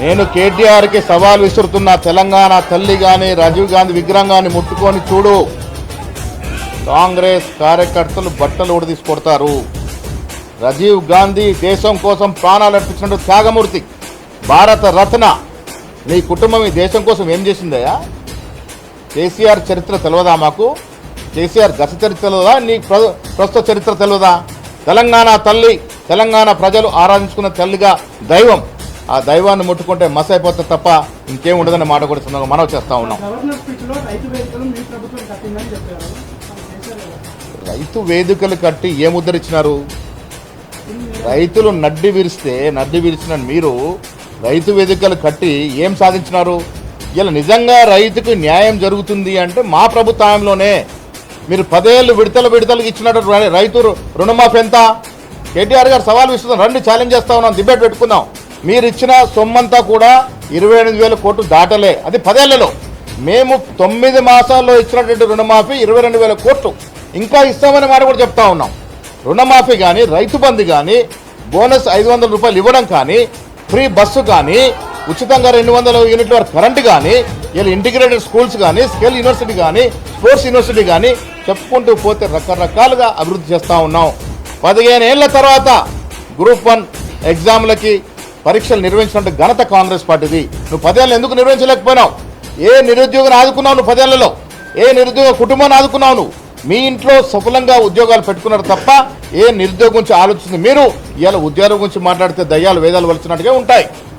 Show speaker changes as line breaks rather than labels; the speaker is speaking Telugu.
నేను కేటీఆర్కి సవాల్ విసురుతున్న తెలంగాణ తల్లి కానీ రాజీవ్ గాంధీ విగ్రహం కానీ ముట్టుకొని చూడు. కాంగ్రెస్ కార్యకర్తలు బట్టలు ఉడదీసి కొడతారు రాజీవ్ గాంధీ దేశం కోసం ప్రాణాలు అర్పించినట్టు త్యాగమూర్తి భారత రత్న. నీ కుటుంబం ఈ దేశం కోసం ఏం చేసిందయ్యా? కేసీఆర్ చరిత్ర తెలియదా మాకు? కేసీఆర్ గత చరిత్ర తెలియదా నీ ప్ర- ప్రస్తుత చరిత్ర తెలియదా తెలంగాణ తల్లి తెలంగాణ ప్రజలు ఆరాధించుకున్న తల్లిగా దైవం ఆ దైవాన్ని ముట్టుకుంటే మస్ అయిపోతే తప్ప ఇంకేం ఉండదని మాట కూడా సందర్భంగా మనవి చేస్తా ఉన్నాం.
రైతు వేదికలు
కట్టి ఏ ముద్ర ఇచ్చినారు? రైతులు నడ్డి విరిస్తే నడ్డి విరిచిన మీరు రైతు వేదికలు కట్టి ఏం సాధించినారు? ఇలా నిజంగా రైతుకు న్యాయం జరుగుతుంది అంటే మా ప్రభుత్వంలోనే మీరు పదేళ్ళు విడతలు విడతలకు ఇచ్చినట్టు రైతు రుణమాఫీ ఎంత? కేటీఆర్ గారు సవాల్ విస్తున్నాం రండి ఛాలెంజ్ చేస్తా ఉన్నాం డిబేట్ పెట్టుకుందాం. మీరు ఇచ్చిన సొమ్మంతా కూడా ఇరవై ఎనిమిది వేల కోట్లు దాటలే. అది పదేళ్ళలో. మేము తొమ్మిది మాసాల్లో ఇచ్చినటువంటి రుణమాఫీ ఇరవై రెండు వేల కోట్లు. ఇంకా ఇస్తామని మాట కూడా చెప్తా ఉన్నాం. రుణమాఫీ కానీ రైతు బంధు కానీ బోనస్ ఐదు వందల రూపాయలు ఇవ్వడం కానీ ఫ్రీ బస్సు కానీ ఉచితంగా రెండు వందల యూనిట్ల వరకు కరెంటు కానీ వీళ్ళు ఇంటిగ్రేటెడ్ స్కూల్స్ కానీ స్కిల్ యూనివర్సిటీ కానీ స్పోర్ట్స్ యూనివర్సిటీ కానీ చెప్పుకుంటూ పోతే రకరకాలుగా అభివృద్ధి చేస్తూ ఉన్నాం. పదిహేను ఏళ్ళ తర్వాత గ్రూప్ వన్ ఎగ్జామ్లకి పరీక్షలు నిర్వహించినట్టు ఘనత కాంగ్రెస్ పార్టీది. నువ్వు పదేళ్ళు ఎందుకు నిర్వహించలేకపోయినావు? ఏ నిరుద్యోగిని ఆదుకున్నావు నువ్వు పదేళ్ళలో? ఏ నిరుద్యోగ కుటుంబాన్ని ఆదుకున్నావు నువ్వు? మీ ఇంట్లో సఫలంగా ఉద్యోగాలు పెట్టుకున్నారు తప్ప ఏ నిరుద్యోగం గురించి ఆలోచిస్తుంది మీరు? ఇవాళ ఉద్యోగం గురించి మాట్లాడితే దయ్యాలు వేదాలు వలిచినట్టుగా ఉంటాయి.